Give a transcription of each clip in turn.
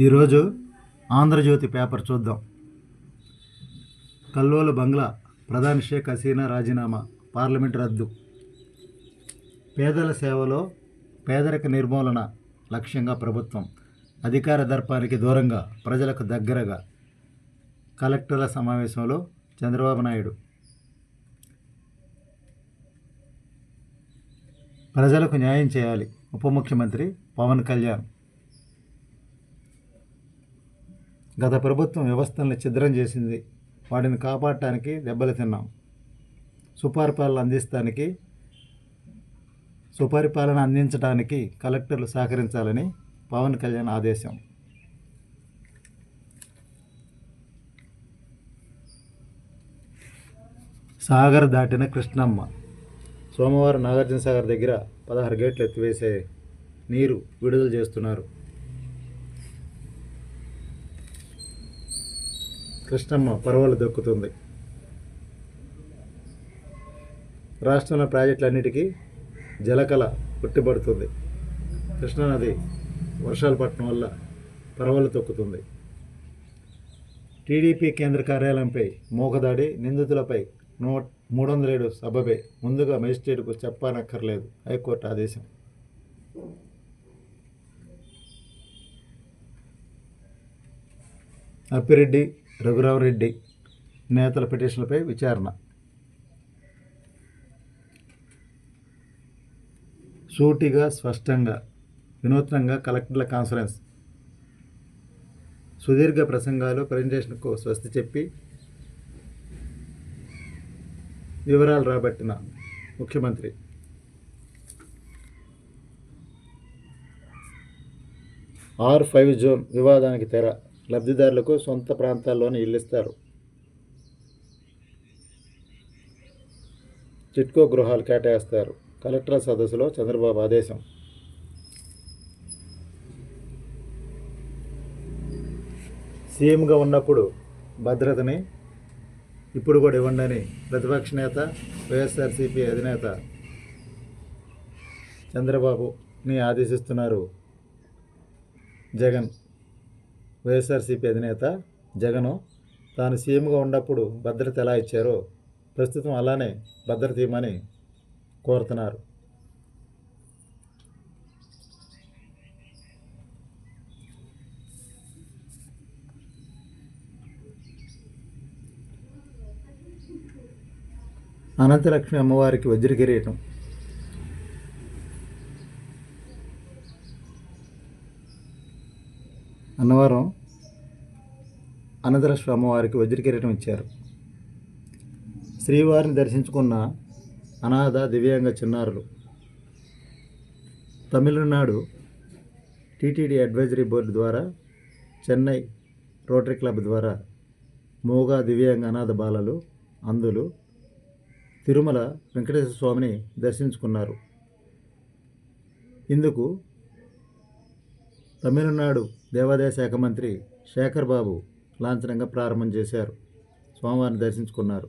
ఈరోజు ఆంధ్రజ్యోతి పేపర్ చూద్దాం. కల్లోలు బంగ్లా ప్రధాని షేక్ హసీనా రాజీనామా పార్లమెంట్ రద్దు. పేదల సేవలో పేదరిక నిర్మూలన లక్ష్యంగా ప్రభుత్వం అధికార దర్పానికి దూరంగా ప్రజలకు దగ్గరగా. కలెక్టర్ల సమావేశంలో చంద్రబాబు నాయుడు. ప్రజలకు న్యాయం చేయాలి ఉప ముఖ్యమంత్రి పవన్ కళ్యాణ్. గత ప్రభుత్వం వ్యవస్థల్ని ఛిద్రం చేసింది. వాటిని కాపాడటానికి దెబ్బలు తిన్నాం. సుపరిపాలన అందిస్తానికి సుపరిపాలన అందించడానికి కలెక్టర్లు సహకరించాలని పవన్ కళ్యాణ్ ఆదేశం. సాగర్ దాటిన కృష్ణమ్మ. సోమవారం నాగార్జునసాగర్ దగ్గర పదహారు గేట్లు ఎత్తివేసే నీరు విడుదల చేస్తున్నారు. కృష్ణమ్మ పర్వాలు దక్కుతుంది. రాష్ట్రంలో ప్రాజెక్టులన్నిటికీ జలకళ పుట్టిపడుతుంది కృష్ణానది వర్షాలు పట్టడం వల్ల పరవలు తొక్కుతుంది. టీడీపీ కేంద్ర కార్యాలయంపై మోకదాడి నిందితులపై నూ మూడు వందల ఏడు సభపై ముందుగా మెజిస్ట్రేట్కు చెప్పనక్కర్లేదు హైకోర్టు ఆదేశం. అప్పిరెడ్డి రఘురామరెడ్డి నేతల పిటిషన్లపై విచారణ. సూటిగా స్పష్టంగా వినూత్నంగా కలెక్టర్ల కాన్ఫరెన్స్. సుదీర్ఘ ప్రసంగాలు ప్రజెంటేషన్కు స్వస్తి చెప్పి వివరాలు రాబట్టిన ముఖ్యమంత్రి. ఆర్ ఫైవ్ జోన్ వివాదానికి తెర లబ్ధిదారులకు సొంత ప్రాంతాల్లోనే ఇల్లిస్తారు. చిట్కో గృహాలు కేటాయిస్తారు. కలెక్టర్ సదస్సులో చంద్రబాబు ఆదేశం. సీఎంగా ఉన్నప్పుడు భద్రతని ఇప్పుడు కూడా ఇవ్వండి ప్రతిపక్ష నేత వైఎస్ఆర్సీపీ అధినేత చంద్రబాబుని ఆదేశిస్తున్నారు జగన్. వైఎస్ఆర్సీపీ అధినేత జగను తాను సీఎంగా ఉన్నప్పుడు భద్రత ఎలా ఇచ్చారో ప్రస్తుతం అలానే భద్రత ఇవ్వమని కోరుతున్నారు. అనంతలక్ష్మి అమ్మవారికి వజ్ర అన్నవరం అనంతలక్ష్మి అమ్మవారికి వజ్రకిరీటం ఇచ్చారు. శ్రీవారిని దర్శించుకున్న అనాథ దివ్యాంగ చిన్నారులు. తమిళనాడు టీటీడీ అడ్వైజరీ బోర్డు ద్వారా చెన్నై రోటరీ క్లబ్ ద్వారా మూగా దివ్యాంగ అనాథ బాలలు అందులు తిరుమల వెంకటేశ్వర స్వామిని దర్శించుకున్నారు. ఇందుకు తమిళనాడు దేవాదాయ శాఖ మంత్రి శేఖర్ బాబు లాంఛనంగా ప్రారంభం చేశారు. స్వామివారిని దర్శించుకున్నారు.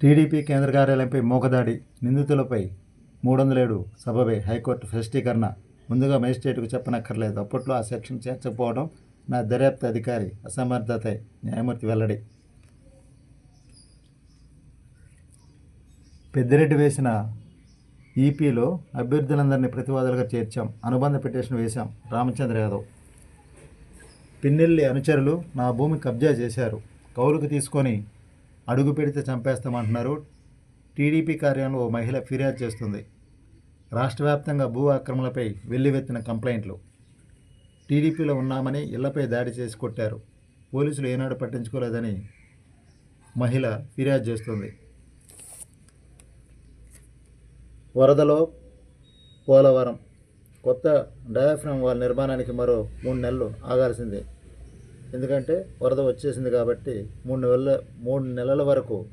టీడీపీ కేంద్ర కార్యాలయంపై మూకదాడి నిందితులపై మూడు వందల ఏడు సభపై హైకోర్టు స్పష్టీకరణ. ముందుగా మేజిస్ట్రేట్కు చెప్పనక్కర్లేదు. అప్పట్లో ఆ సెక్షన్ చేర్చకపోవడం నా దర్యాప్తు అధికారి అసమర్థత న్యాయమూర్తి వెల్లడి. పెద్దిరెడ్డి వేసిన ఈపీలో అభ్యర్థులందరినీ ప్రతివాదులుగా చేర్చాం. అనుబంధ పిటిషన్ వేశాం. రామచంద్ర యాదవ్. పిన్నెల్లి అనుచరులు నా భూమి కబ్జా చేశారు. కౌలుకు తీసుకొని అడుగు పెడితే చంపేస్తామంటున్నారు. టీడీపీ కార్యాలయం ఓ మహిళ ఫిర్యాదు చేస్తుంది. రాష్ట్ర వ్యాప్తంగా భూ ఆక్రమణలపై వెల్లువెత్తిన కంప్లైంట్లు. టీడీపీలో ఉన్నామని ఇళ్ళపై దాడి చేసి కొట్టారు. పోలీసులు ఏనాడు పట్టించుకోలేదని మహిళ ఫిర్యాదు చేస్తుంది. వరదలో పోలవరం. కొత్త డయాఫ్రమ్ వాళ్ళ నిర్మాణానికి మరో మూడు నెలలు ఆగాల్సిందే. ఎందుకంటే వరద వచ్చేసింది కాబట్టి మూడు నెలల మూడు నెలల వరకు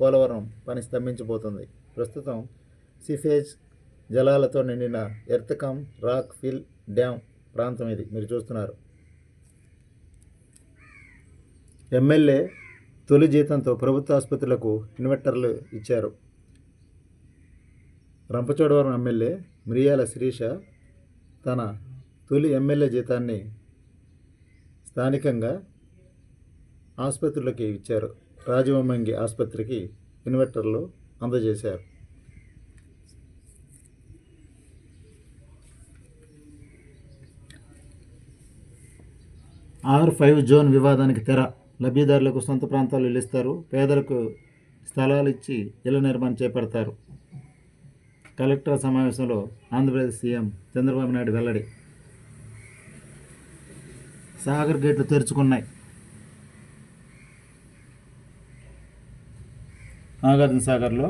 పోలవరం పని స్తంభించిపోతుంది. ప్రస్తుతం సిఫేజ్ జలాలతో నిండిన ఎర్తకమ్ రాక్ ఫిల్ డ్యామ్ ప్రాంతం ఇది. మీరు చూస్తున్నారు. ఎమ్మెల్యే తొలి జీతంతో ప్రభుత్వ ఆసుపత్రులకు ఇన్వర్టర్లు ఇచ్చారు. రంపచోడవరం ఎమ్మెల్యే మిరియాల శిరీష తన తొలి ఎమ్మెల్యే జీతాన్ని స్థానికంగా ఆసుపత్రులకి ఇచ్చారు. రాజవొమ్మంగి ఆసుపత్రికి ఇన్వెర్టర్లు అందజేశారు. ఆర్ ఫైవ్ జోన్ వివాదానికి తెర. లబ్ధిదారులకు సొంత ప్రాంతాలు ఇల్లుస్తారు. పేదలకు స్థలాలు ఇచ్చి ఇళ్ళ నిర్మాణం చేపడతారు. కలెక్టర్ సమావేశంలో ఆంధ్రప్రదేశ్ సీఎం చంద్రబాబు నాయుడు వెల్లడి. సాగర్ గేట్లు తెరుచుకున్నాయి. నాగార్జున సాగర్లో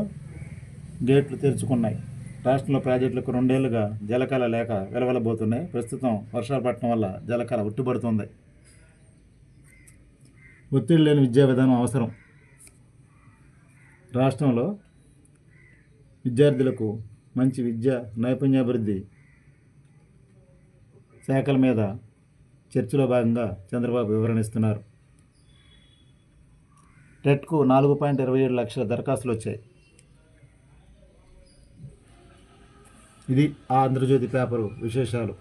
గేట్లు తెరుచుకున్నాయి. రాష్ట్రంలో ప్రాజెక్టులకు రెండేళ్ళుగా జలకాల లేక వెలవలబోతున్నాయి. ప్రస్తుతం వర్షాలు పడటం వల్ల జలకాల ఉట్టుపడుతుంది ఒత్తిడి లేని విద్యా విధానం అవసరం. రాష్ట్రంలో విద్యార్థులకు మంచి విద్య నైపుణ్యాభివృద్ధి శాఖల మీద చర్చలో భాగంగా చంద్రబాబు వివరణిస్తున్నారు. టెట్కు నాలుగు పాయింట్ ఇరవై ఏడు లక్షల దరఖాస్తులు వచ్చాయి. ఇది ఆ ఆంధ్రజ్యోతి పేపరు విశేషాలు.